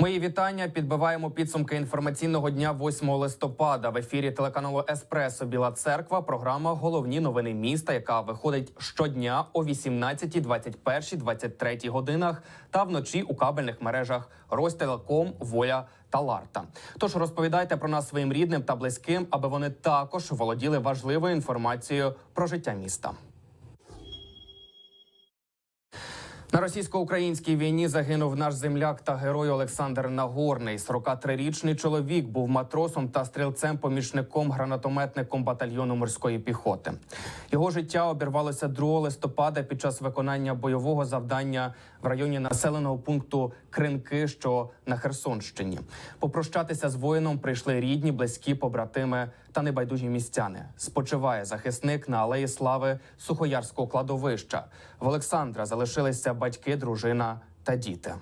Мої вітання. Підбиваємо підсумки інформаційного дня 8 листопада. В ефірі телеканалу Еспресо Біла Церква. Програма Головні новини міста, яка виходить щодня о 18, 21, 23 годинах та вночі у кабельних мережах Ростелеком, Воля та Ларта. Тож розповідайте про нас своїм рідним та близьким, аби вони також володіли важливою інформацією про життя міста. На російсько-українській війні загинув наш земляк та герой Олександр Нагорний. 43-річний чоловік був матросом та стрілцем-помічником гранатометником батальйону морської піхоти. Його життя обірвалося 2 листопада під час виконання бойового завдання в районі населеного пункту Кринки, що на Херсонщині. Попрощатися з воїном прийшли рідні, близькі, побратими та небайдужі містяни. Спочиває захисник на алеї слави Сухоярського кладовища. В Олександра залишилися батьки, дружина та діти.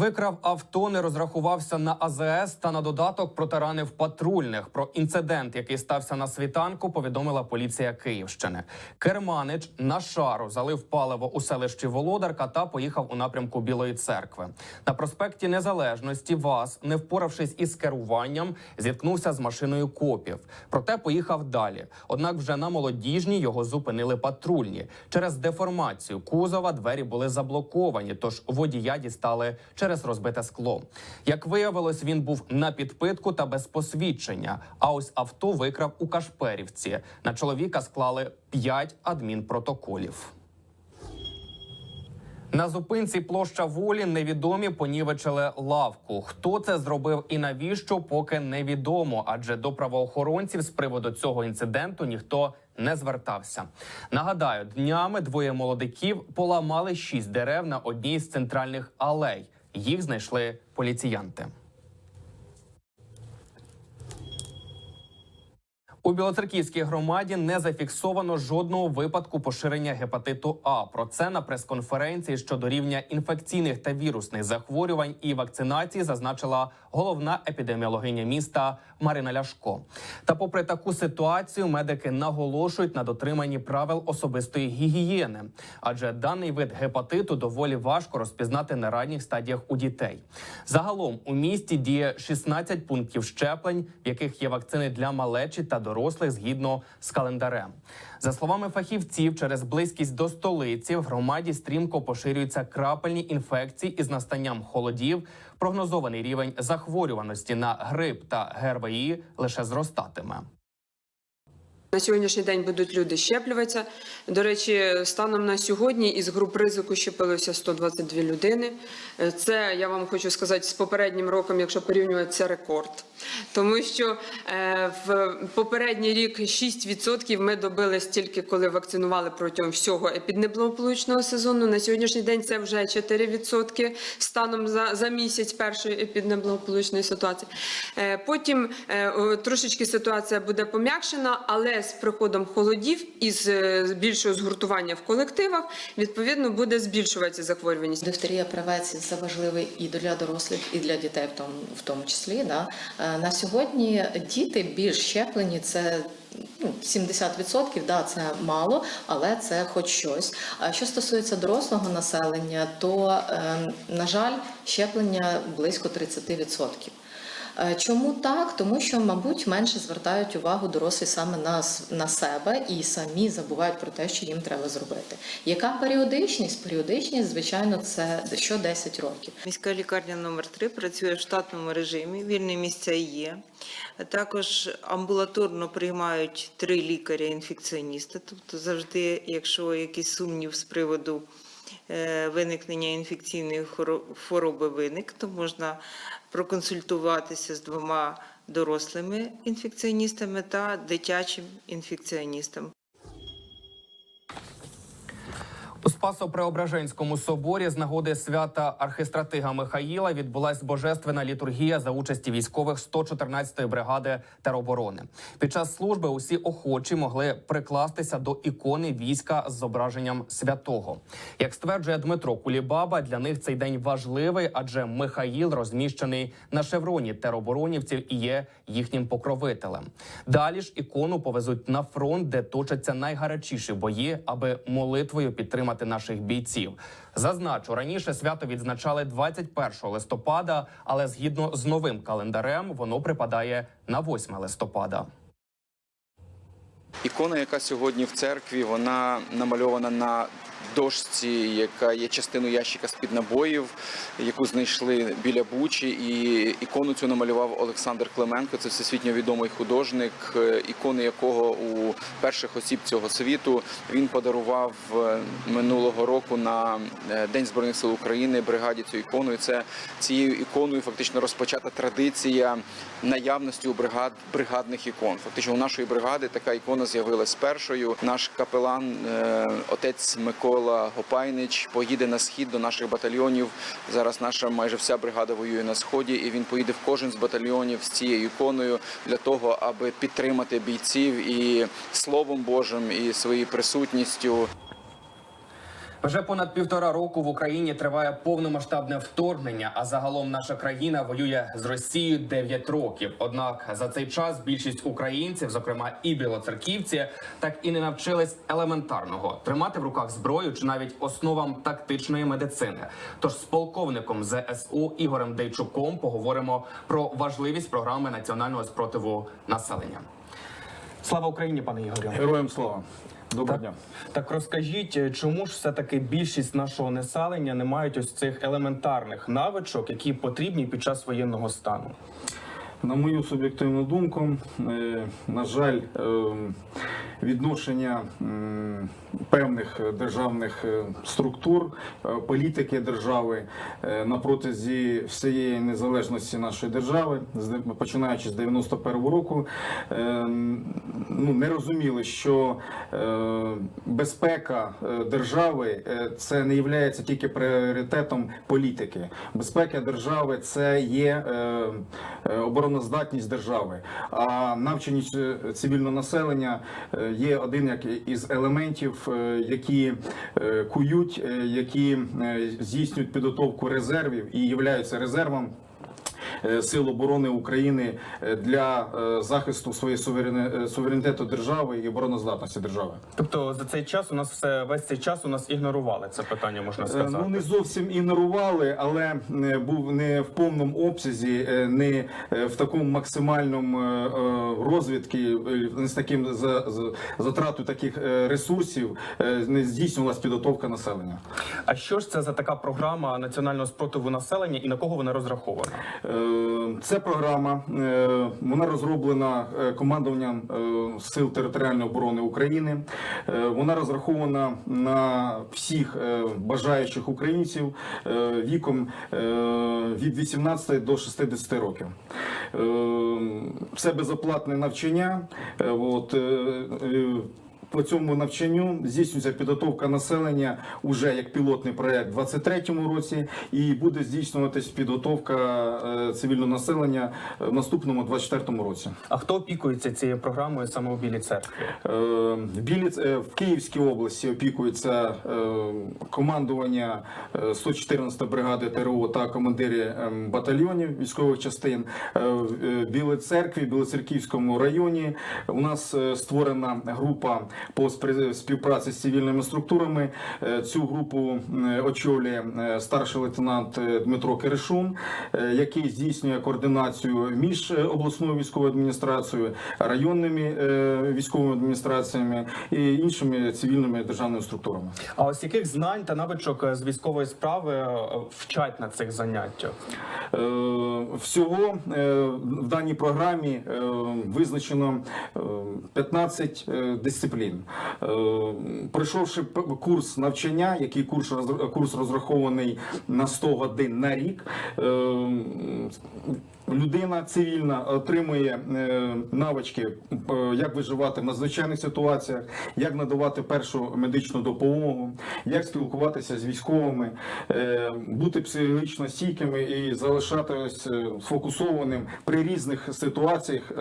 Викрав авто, не розрахувався на АЗС та на додаток протаранив патрульних. Про інцидент, який стався на світанку, повідомила поліція Київщини. Керманич на шару залив паливо у селищі Володарка та поїхав у напрямку Білої церкви. На проспекті Незалежності ВАЗ, не впоравшись із керуванням, зіткнувся з машиною копів. Проте поїхав далі. Однак вже на молодіжній його зупинили патрульні. Через деформацію кузова двері були заблоковані, тож водія дістали через розбите скло. Як виявилось, він був на підпитку та без посвідчення. А ось авто викрав у Кашперівці. На чоловіка склали 5 адмінпротоколів. На зупинці площа волі невідомі понівечили лавку. Хто це зробив і навіщо, поки невідомо. Адже до правоохоронців з приводу цього інциденту ніхто не звертався. Нагадаю, днями двоє молодиків поламали шість дерев на одній з центральних алей. Їх знайшли поліціянти. У Білоцерківській громаді не зафіксовано жодного випадку поширення гепатиту А. Про це на прес-конференції щодо рівня інфекційних та вірусних захворювань і вакцинації зазначила головна епідеміологиня міста Марина Ляшко. Та, попри таку ситуацію, медики наголошують на дотриманні правил особистої гігієни, адже даний вид гепатиту доволі важко розпізнати на ранніх стадіях у дітей. Загалом у місті діє 16 пунктів щеплень, в яких є вакцини для малечі та дорослих згідно з календарем. За словами фахівців, через близькість до столиці в громаді стрімко поширюються крапельні інфекції із настанням холодів. Прогнозований рівень захворюваності на грип та ГРВІ лише зростатиме. На сьогоднішній день будуть люди щеплюватися. До речі, станом на сьогодні із груп ризику щепилося 122 людини. Це я вам хочу сказати з попереднім роком, якщо порівнювати, це рекорд. Тому що е, в попередній рік 6% ми добили стільки, коли вакцинували протягом всього епіднеблополучного сезону. На сьогоднішній день це вже 4% станом за, за місяць першої епіднеблополучної ситуації. Е, Потім е, трошечки ситуація буде пом'якшена, але з приходом холодів і з е, більшого згуртування в колективах відповідно буде збільшуватися захворюваність. Дифтерія превенції це важливий і для дорослих, і для дітей, в тому, в тому числі. Да. Е, На сьогодні діти більш щеплені, це ну, 70%, да, це мало, але це хоч щось. А що стосується дорослого населення, то, е, на жаль, щеплення близько 30%. Е, Чому так? Тому що, мабуть, менше звертають увагу дорослі саме на, на себе і самі забувають про те, що їм треба зробити. Яка періодичність? Періодичність, звичайно, це що 10 років. Міська лікарня номер 3 працює в штатному режимі, вільні місця є. Також амбулаторно приймають три лікаря-інфекціоністи. Тобто завжди, якщо якийсь сумнів з приводу виникнення інфекційної хвороби виник, то можна проконсультуватися з двома дорослими інфекціоністами та дитячим інфекціоністом. Спасо-Преображенському соборі з нагоди свята архистратига Михаїла відбулась божественна літургія за участі військових 114-ї бригади тероборони. Під час служби усі охочі могли прикластися до ікони війська з зображенням святого. Як стверджує Дмитро Кулібаба, для них цей день важливий, адже Михаїл розміщений на шевроні тероборонівців і є їхнім покровителем. Далі ж ікону повезуть на фронт, де точаться найгарячіші бої, аби молитвою підтримати наших бійців. Зазначу, раніше свято відзначали 21 листопада, але згідно з новим календарем воно припадає на 8 листопада. Ікона, яка сьогодні в церкві, вона намальована на дошці, яка є частиною ящика з-під набоїв, яку знайшли біля Бучі. І ікону цю намалював Олександр Клименко. Це всесвітньо відомий художник, е, ікони якого у перших осіб цього світу він подарував е, минулого року на е, День збройних сил України бригаді цю ікону. І це цією іконою фактично розпочата традиція наявності у бригад бригадних ікон. Фактично у нашої бригади така ікона з'явилась першою. Наш капелан, отець Микола Гопайнич, поїде на схід до наших батальйонів. Зараз наша майже вся бригада воює на сході, і він поїде в кожен з батальйонів з цією іконою для того, аби підтримати бійців і словом Божим, і своєю присутністю. Вже понад півтора року в Україні триває повномасштабне вторгнення, а загалом наша країна воює з Росією 9 років. Однак за цей час більшість українців, зокрема і білоцерківці, так і не навчились елементарного тримати в руках зброю чи навіть основам тактичної медицини. Тож з полковником ЗСУ Ігорем Дейчуком поговоримо про важливість програми національного спротиву населення. Слава Україні, пане Ігорю. Героям слава. Доброго Так. дня. Так розкажіть, е, чому ж все таки більшість нашого населення не мають ось цих елементарних навичок, які потрібні під час воєнного стану? На мою суб'єктивну думку, е, на жаль, е, відношення певних державних е, структур, е, політики держави е, на протязі всієї незалежності нашої держави, починаючи з 91-го року, е, ну, не розуміли, що е, безпека е, держави е, це не є тільки пріоритетом політики. Безпека держави це є е, е, обороноздатність держави. А навченість е, цивільного населення е, є один як із елементів, е, які е, кують, е, які здійснюють підготовку резервів і являються резервом. Е, Сил оборони України е, для е, захисту своєї суверенітету держави і обороноздатності держави. Тобто за цей час у нас все весь цей час у нас ігнорували це питання, можна Е, сказати. Ну не зовсім ігнорували, але був не в повному обсязі, не в такому максимальному розвідки, не з таким за, за- затратою таких ресурсів не здійснювалася підготовка населення. А що ж це за така програма національного спротиву населення і на кого вона розрахована? Е, Це програма, е, вона розроблена е, командуванням Сил територіальної оборони України. Вона розрахована на всіх бажаючих українців віком від 18 до 60 років. Це безоплатне навчання. От, по цьому навчанню здійснюється підготовка населення уже як пілотний проект у 2023 році, і буде здійснюватись підготовка е, цивільного населення в наступному 2024 році. А хто опікується цією програмою саме у Білій церкві? Е, В Білі е, в Київській області опікується е, командування е, 114 бригади ТРО та командирі е, батальйонів військових частин. Е, В е, Білій церкві, Білоцерківському районі у нас е, створена група по співпраці з цивільними структурами. Е, Цю групу очолює е, старший лейтенант е, Дмитро Киришун, який здійснює координацію між обласною військовою адміністрацією, районними військовими адміністраціями і іншими цивільними державними структурами. А ось яких знань та навичок з військової справи вчать на цих заняттях? Всього в даній програмі визначено е, 15 е, дисциплін. Е, Пройшовши курс навчання, який курс курс розрахований на 100 годин на рік. Людина цивільна отримує е, навички, е, як виживати в надзвичайних ситуаціях, як надавати першу медичну допомогу, як спілкуватися з військовими, е, бути психологічно стійкими і залишатись сфокусованим при різних ситуаціях.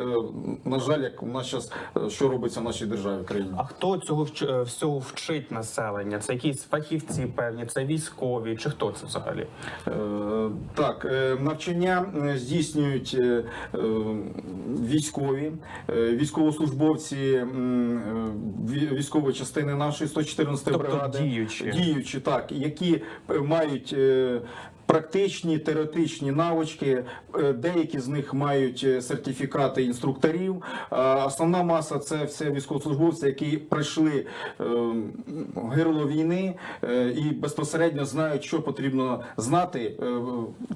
На жаль, як у нас зараз що робиться в нашій державі країні. А хто цього всього вчить населення? Це якісь фахівці певні, це військові, чи хто це взагалі? Так, навчання е, здійснюють е, е, військові, е, військовослужбовці е, ві- військової частини нашої 114 Тобто бригади. діючі. Діючі, так, які мають. Практичні теоретичні навички, деякі з них мають сертифікати інструкторів. Основна маса це все військовослужбовці, які пройшли гирло війни і безпосередньо знають, що потрібно знати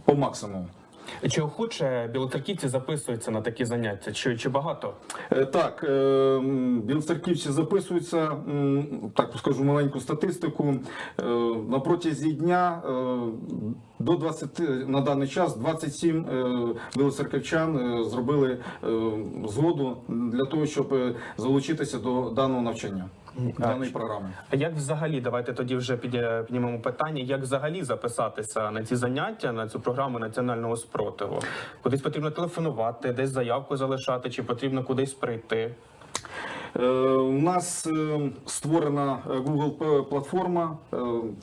по максимуму. Чи охоче білоцерківці записуються на такі заняття? Чи, чи багато? Е, Так, е, білоцерківці записуються, так скажу маленьку статистику. Е, На протязі дня до 20, на даний час 27 е, білоцерківчан е, зробили е, згоду для того, щоб залучитися до даного навчання, даної програми. А як взагалі, давайте тоді вже піднімемо питання, як взагалі записатися на ці заняття, на цю програму національного спротиву? Кудись потрібно телефонувати, десь заявку залишати, чи потрібно кудись прийти? Е, У нас е, створена е, Google платформа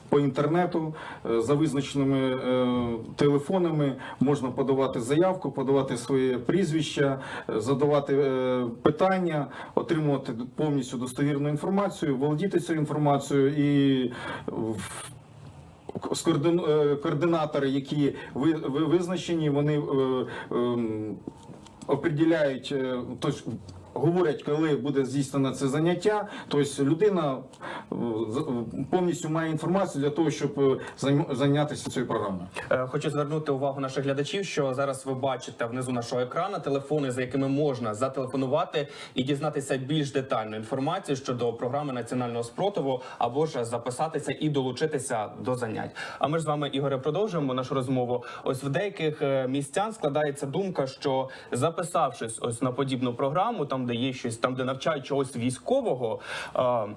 по інтернету за визначеними телефонами. Можна подавати заявку, подавати своє прізвище, задавати питання, отримувати повністю достовірну інформацію, володіти цією інформацією і координатори, які ви, ви визначені, вони ем, определяють, тож говорять, коли буде здійснено це заняття. Тобто людина е, з- повністю має інформацію для того, щоб е, зайнятися цією програмою. Е, Хочу звернути увагу наших глядачів, що зараз ви бачите внизу нашого екрану телефони, за якими можна зателефонувати і дізнатися більш детальну інформацію щодо програми національного спротиву, або ж записатися і долучитися до занять. А ми ж з вами, Ігоре, продовжуємо нашу розмову. Ось в деяких е, містян складається думка, що записавшись ось на подібну програму, там де є щось, там де навчають чогось військового, е,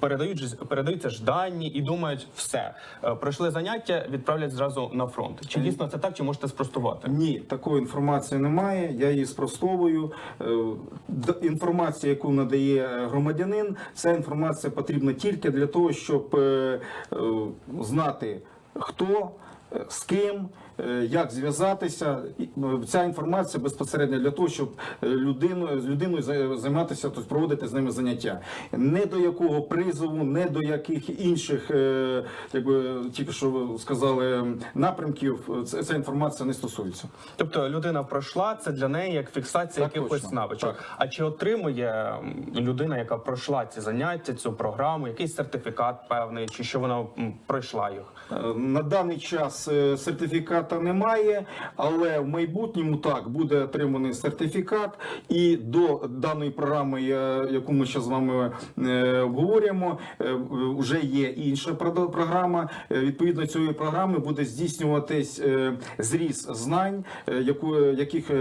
передають передаються ж дані і думають, все е, пройшли заняття, відправлять зразу на фронт. Чи дійсно це так, чи можете спростувати? Ні, такої інформації немає. Я її спростовую. Е, Інформація, яку надає е, громадянин, ця інформація потрібна тільки для того, щоб е, е, знати хто. е, З ким, е, як зв'язатися, е, ця інформація безпосередньо для того, щоб е, людину з людиною за- займатися, тобто проводити з ними заняття. Не до якого призову, не до яких інших, е, як би тільки що ви сказали, напрямків. е, Ця, інформація не стосується. Тобто людина пройшла це для неї як фіксація Так, якихось точно. навичок. Так. А чи отримує людина, яка пройшла ці заняття, цю програму, якийсь сертифікат певний, чи що вона пройшла їх? Е, На даний час е, сертифіката немає, але в майбутньому так буде отриманий сертифікат, і до даної програми, яку ми зараз з вами е, обговорюємо, вже є інша програма. Е, Відповідно цієї програми буде здійснюватись е, зріз знань, е, яку яких е,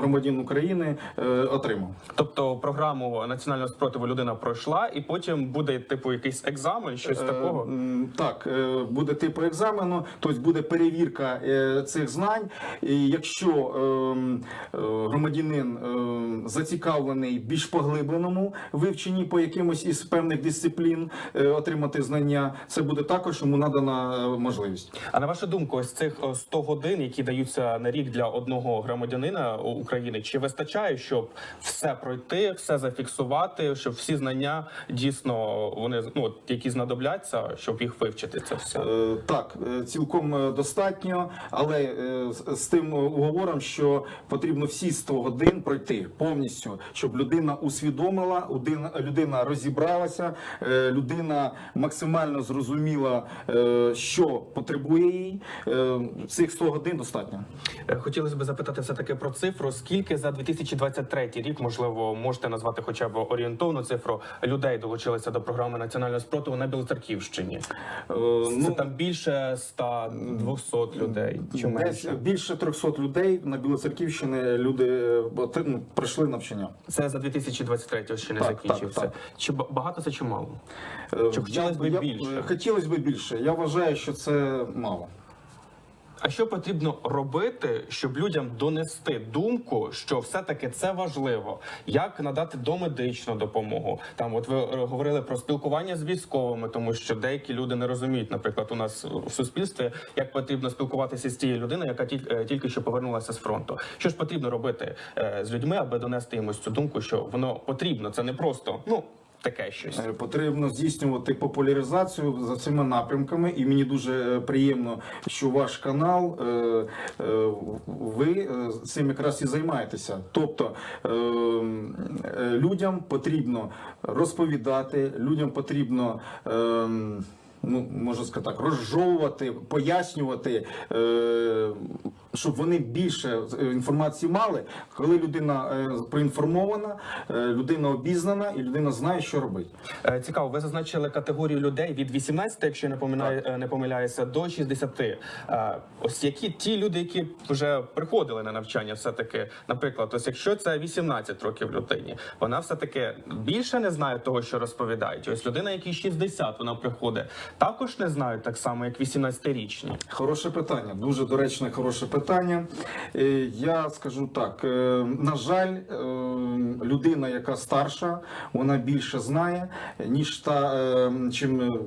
громадян України е, отримав. Тобто програму національного спротиву людина пройшла, і потім буде типу якийсь екзамен, щось Е, такого. Так, е, буде типу екзамену, тобто буде перевірка е, цих знань. І якщо ем, е, громадянин е, зацікавлений більш поглибленому вивченні по якимось із певних дисциплін е, отримати знання, це буде також йому надана е, можливість. А на вашу думку, ось цих о, 100 годин, які даються на рік для одного громадянина України, чи вистачає, щоб все пройти, все зафіксувати, щоб всі знання дійсно вони ну які знадобляться, щоб їх вивчити це все? Е, Так, е, цілком е, достатньо, але е, з- з тим уговором, що потрібно всі 100 годин пройти повністю, щоб людина усвідомила, людина, розібралася, е, людина максимально зрозуміла, е, що потребує їй. Е, Цих 100 годин достатньо. Е, Хотілося б запитати все таки про цифру. Скільки за 2023 рік, можливо, можете назвати хоча б орієнтовну цифру людей долучилися до програми національного спротиву на Білоцерківщині? Е, Це Ну, там більше 100-200 людей. Людей чи Десь менше? більше 300 людей на Білоцерківщині люди е, ну, пройшли навчання. Це за 2023 ще не Так, закінчився. так, Чи ба- багато це чи мало? Е, Чи хотілося б більше? Хотілося б більше. Я вважаю, що це мало. А що потрібно робити, щоб людям донести думку, що все-таки це важливо? Як надати домедичну допомогу? Там, от ви е, говорили про спілкування з військовими, тому що деякі люди не розуміють, наприклад, у нас в суспільстві, як потрібно спілкуватися з тією людиною, яка тіль- е, тільки що повернулася з фронту. Що ж потрібно робити е, з людьми, аби донести ось цю думку, що воно потрібно, це не просто ну таке щось. Е, Потрібно здійснювати популяризацію за цими напрямками, і мені дуже е, приємно, що ваш канал, е, ви цим якраз і займаєтеся. Тобто людям потрібно розповідати, людям потрібно. Ну, можна сказати так, розжовувати, пояснювати, е, щоб вони більше е, інформації мали. Коли людина е, проінформована, е, людина обізнана і людина знає, що робити. Е, Цікаво, ви зазначили категорію людей від 18, якщо я не помиляю, е, не помиляюся, до 60. Е, Ось які ті люди, які вже приходили на навчання, все таки, наприклад, ось якщо це 18 років людині, вона все таки більше не знає того, що розповідають. Ось людина, якій 60, вона приходить, також не знають так само, як 18-річні. Хороше питання, дуже доречне, хороше питання. Е, Я скажу так: е, на жаль, е, людина, яка старша, вона більше знає, ніж та чим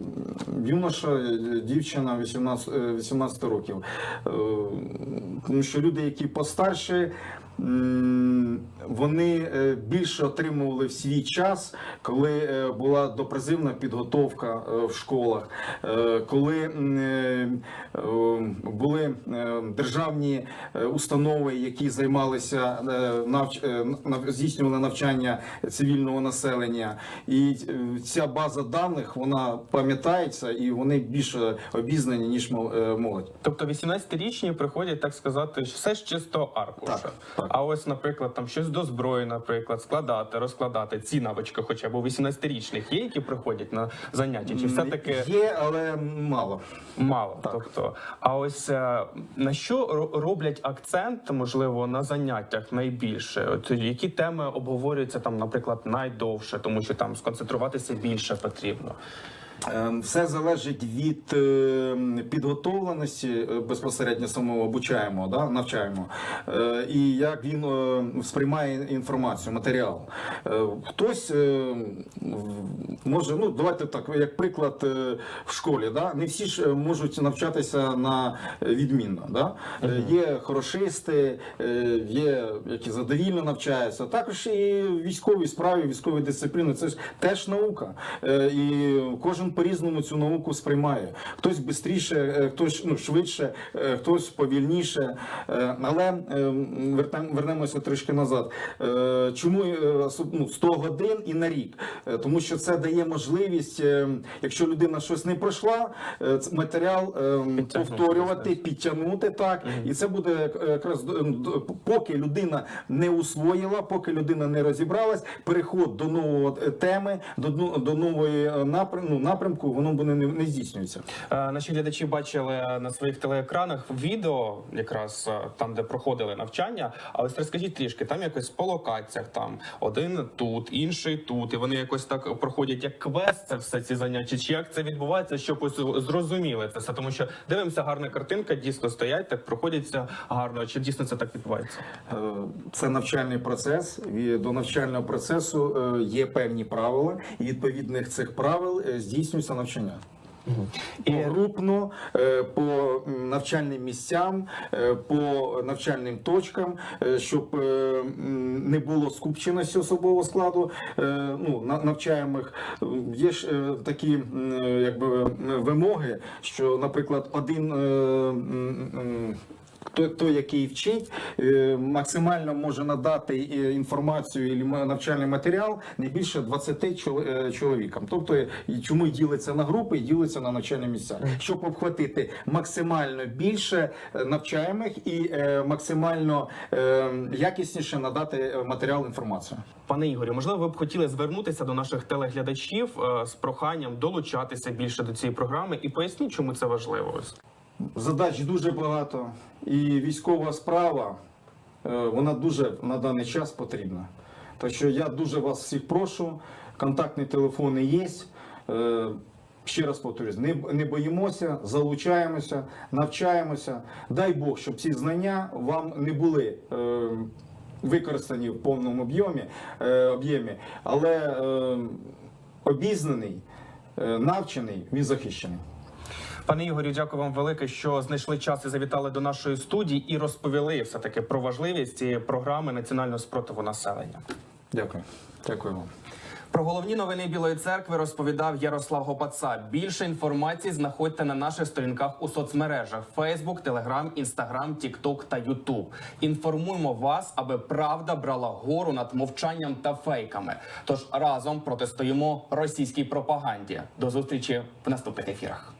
юноша, дівчина 18, е, 18 років. Тому що люди, які постарші. Вони е, більше отримували в свій час, коли е, була допризивна підготовка е, в школах, коли були державні установи, які займалися навч- здійснювали навчання цивільного населення, і ця база даних вона пам'ятається і вони більше обізнані ніж молодь. Тобто 18-річні приходять, так сказати, все з чистого аркуша. Так, так. А ось, наприклад, там щось до зброї, наприклад, складати, розкладати ці навички, хоча б у 18-річних є, які приходять на заняття, чи все таки є, але мало. мало? Так. Тобто, а ось е, на що ро- роблять акцент, можливо, на заняттях найбільше? От які теми обговорюються там, наприклад, найдовше, тому що там сконцентруватися більше потрібно. Е, Все залежить від е, підготовленості е, безпосередньо самого обучаємо, да, навчаємо, е, і як він е, сприймає інформацію, матеріал. Хтось може, ну давайте так, як приклад в школі, да, не всі ж можуть навчатися на відмінно. Да? Є хорошисти, є які задовільно навчаються. Також і військові справи, військові дисципліни це ж теж наука. І кожен по-різному цю науку сприймає. Хтось швидше, хтось ну, швидше, е, хтось повільніше. Е, Але е, вернемося трішки назад. Е, Чому е, ну, 100 годин і на рік? Е, Тому що це дає можливість, е, якщо людина щось не пройшла, е, матеріал е, Підтягнути, повторювати, так. підтягнути так. І це буде е, якраз поки людина не усвоїла, поки людина не розібралась, переход до нового е, теми, до, до нової е, напрям, ну, напрямку, воно буде не, не здійснюється. Е, Наші глядачі бачили на своїх телеекранах відео, якраз е, там, де проходили навчання. А ось розкажіть трішки, там якось по локаціях, там один тут, інший тут, і вони якось так проходять як квест, це все ці заняття. Чи як це відбувається, щоб ось зрозуміли це все? Тому що дивимося, гарна картинка, дійсно стоять, так проходяться гарно. Чи дійсно це так відбувається? Е, Це навчальний процес. І До навчального процесу є певні правила, і відповідних цих правил е, здійснюється навчання. І Групно е, по навчальним місцям, е, по навчальним точкам, е, щоб не було скупченості особового складу ну, навчаємих. Є ж такі якби, вимоги, що, наприклад, один. Той, той, який вчить, е, максимально може надати е, інформацію і навчальний матеріал не більше 20 чол- е, чоловікам. Тобто, чому ділиться на групи, і ділиться на навчальні місця, щоб обхватити максимально більше е, навчаємих і максимально якісніше надати матеріал інформацію. Пане Ігорю, можливо, ви б хотіли звернутися до наших телеглядачів з проханням долучатися більше до цієї програми і поясніть, чому це важливо. Задач дуже багато, і військова справа е, вона дуже на даний час потрібна. Так що я дуже вас всіх прошу, контактні телефони є. Е, Ще раз повторюсь, не, не боїмося, залучаємося, навчаємося. Дай Бог, щоб ці знання вам не були е, використані в повному об'ємі, е, об'ємі, але е, обізнаний, е, навчений, він захищений. Пане Ігорю, дякую вам велике, що знайшли час і завітали до нашої студії і розповіли все таки про важливість цієї програми національного спротиву населення. Дякую. Дякую вам. Про головні новини Білої церкви розповідав Ярослав Гопаца. Більше інформації знаходьте на наших сторінках у соцмережах: Facebook, Telegram, Instagram, TikTok та YouTube. Інформуємо вас, аби правда брала гору над мовчанням та фейками. Тож разом протистоїмо російській пропаганді. До зустрічі в наступних ефірах.